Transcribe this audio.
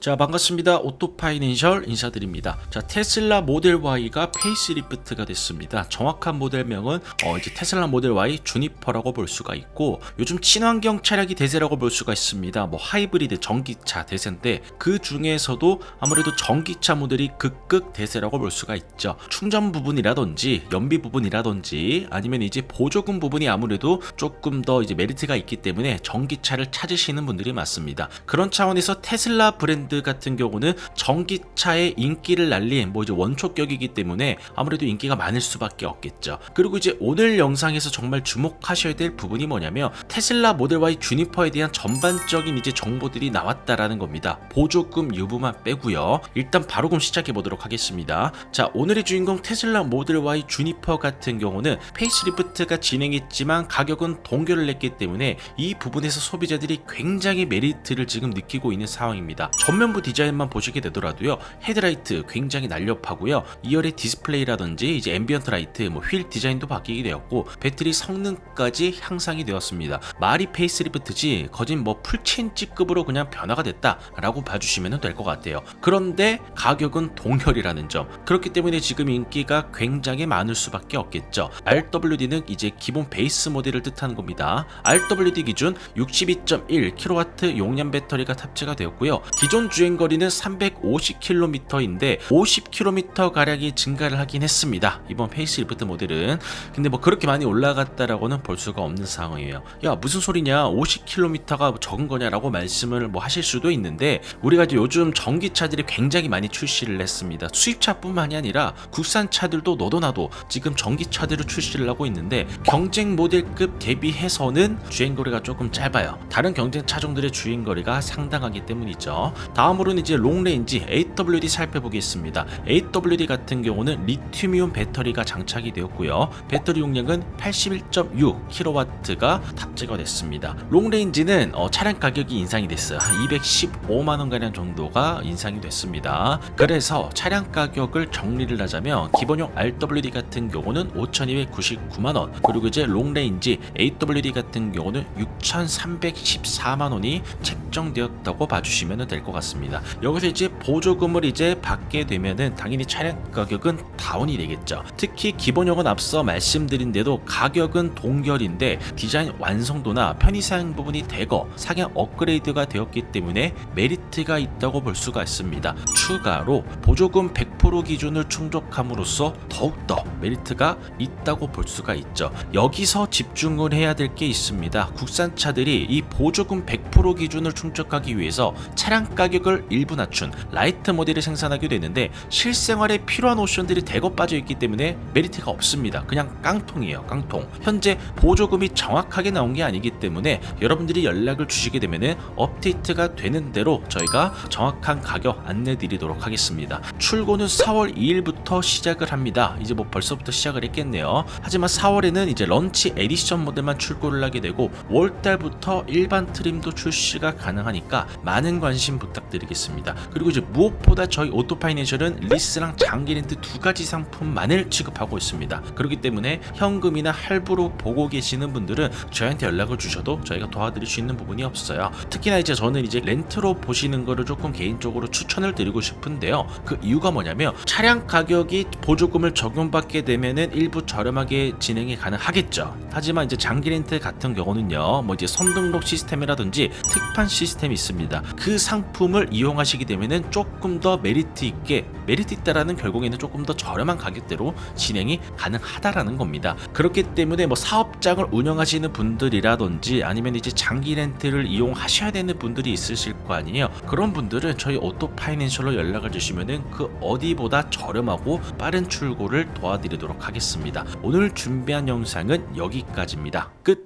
자 반갑습니다. 오토파이낸셜 인사드립니다. 자 테슬라 모델 Y가 페이스리프트가 됐습니다. 정확한 모델명은 어, 이제 테슬라 모델 Y 주니퍼라고 볼 수가 있고 요즘 친환경 차량이 대세라고 볼 수가 있습니다. 뭐 하이브리드 전기차 대세인데 그 중에서도 아무래도 전기차 모델이 극극 대세라고 볼 수가 있죠. 충전 부분이라든지 연비 부분이라든지 아니면 이제 보조금 부분이 아무래도 조금 더 이제 메리트가 있기 때문에 전기차를 찾으시는 분들이 많습니다. 그런 차원에서 테슬라 브랜드 같은 경우는 전기차의 인기를 날린 뭐 이제 원초격이기 때문에 아무래도 인기가 많을 수밖에 없겠죠. 그리고 이제 오늘 영상에서 정말 주목하셔야 될 부분이 뭐냐면 테슬라 모델 Y 주니퍼에 대한 전반적인 이제 정보들이 나왔다라는 겁니다. 보조금 유부만 빼고요. 일단 바로 그럼 시작해 보도록 하겠습니다. 자, 오늘의 주인공 테슬라 모델 Y 주니퍼 같은 경우는 페이스리프트가 진행했지만 가격은 동결을 했기 때문에 이 부분에서 소비자들이 굉장히 메리트를 지금 느끼고 있는 상황입니다. 전 면부 디자인만 보시게 되더라도요. 헤드라이트 굉장히 날렵하고요. 2열의 디스플레이라든지 이제 앰비언트 라이트, 뭐 휠 디자인도 바뀌게 되었고 배터리 성능까지 향상이 되었습니다. 말이 페이스리프트지 거진 뭐 풀체인지급으로 그냥 변화가 됐다라고 봐주시면 될 것 같아요. 그런데 가격은 동결이라는 점. 그렇기 때문에 지금 인기가 굉장히 많을 수밖에 없겠죠. RWD는 이제 기본 베이스 모델을 뜻하는 겁니다. RWD 기준 62.1kW 용량 배터리가 탑재가 되었고요. 기존 주행 거리는 350km인데 50km 가량이 증가를 하긴 했습니다. 이번 페이스리프트 모델은 근데 뭐 그렇게 많이 올라갔다라고는 볼 수가 없는 상황이에요. 야 무슨 소리냐? 50km가 적은 거냐라고 말씀을 뭐 하실 수도 있는데 우리가 이제 요즘 전기차들이 굉장히 많이 출시를 했습니다. 수입차뿐만이 아니라 국산 차들도 너도 나도 지금 전기차들을 출시를 하고 있는데 경쟁 모델급 대비해서는 주행 거리가 조금 짧아요. 다른 경쟁 차종들의 주행 거리가 상당하기 때문이죠. 다음으로는 이제 롱레인지 AWD 살펴보겠습니다. AWD 같은 경우는 리튬이온 배터리가 장착이 되었고요. 배터리 용량은 81.6kW가 탑재가 됐습니다. 롱레인지는 어, 차량 가격이 인상이 됐어요. 한 215만 원 가량 정도가 인상이 됐습니다. 그래서 차량 가격을 정리를 하자면 기본용 RWD 같은 경우는 5,299만 원, 그리고 이제 롱레인지 AWD 같은 경우는 6,314만 원이 책정되었다고 봐주시면 될 것 같습니다. 여기서 이제 보조금을 이제 받게 되면은 당연히 차량 가격은 다운이 되겠죠. 특히 기본형은 앞서 말씀드린 대로 가격은 동결인데 디자인 완성도나 편의사양 부분이 대거 상향 업그레이드가 되었기 때문에 메리트가 있다고 볼 수가 있습니다. 추가로 보조금 100% 기준을 충족함으로써 더욱더 메리트가 있다고 볼 수가 있죠. 여기서 집중을 해야 될 게 있습니다. 국산차들이 이 보조금 100% 기준을 충족하기 위해서 차량 가격 을 일부 낮춘 라이트 모델을 생산하게 되는데 실생활에 필요한 옵션들이 대거 빠져 있기 때문에 메리트가 없습니다. 그냥 깡통이에요. 깡통. 현재 보조금이 정확하게 나온 게 아니기 때문에 여러분들이 연락을 주시게 되면은 업데이트가 되는 대로 저희가 정확한 가격 안내 드리도록 하겠습니다. 출고는 4월 2일부터 시작을 합니다. 이제 뭐 벌써부터 시작을 했겠네요. 하지만 4월에는 이제 런치 에디션 모델만 출고를 하게 되고 월달부터 일반 트림도 출시가 가능하니까 많은 관심 부탁드 리겠습니다. 그리고 이제 무엇보다 저희 오토파이낸셜은 리스랑 장기 렌트 두 가지 상품만을 취급하고 있습니다. 그렇기 때문에 현금이나 할부로 보고 계시는 분들은 저희한테 연락을 주셔도 저희가 도와드릴 수 있는 부분이 없어요. 특히나 이제 저는 이제 렌트로 보시는 거를 조금 개인적으로 추천을 드리고 싶은데요. 그 이유가 뭐냐면 차량 가격이 보조금을 적용받게 되면은 일부 저렴하게 진행이 가능하겠죠. 하지만 이제 장기 렌트 같은 경우는요, 뭐 이제 선등록 시스템이라든지 특판 시스템이 있습니다. 그 상품 을 이용하시게 되면은 조금 더 메리트 있게 메리트 있다라는 결국에는 조금 더 저렴한 가격대로 진행이 가능하다라는 겁니다. 그렇기 때문에 뭐 사업장을 운영하시는 분들이라든지 아니면 이제 장기 렌트를 이용하셔야 되는 분들이 있으실 거 아니에요. 그런 분들은 저희 오토 파이낸셜로 연락을 주시면은 그 어디보다 저렴하고 빠른 출고를 도와드리도록 하겠습니다. 오늘 준비한 영상은 여기까지입니다. 끝.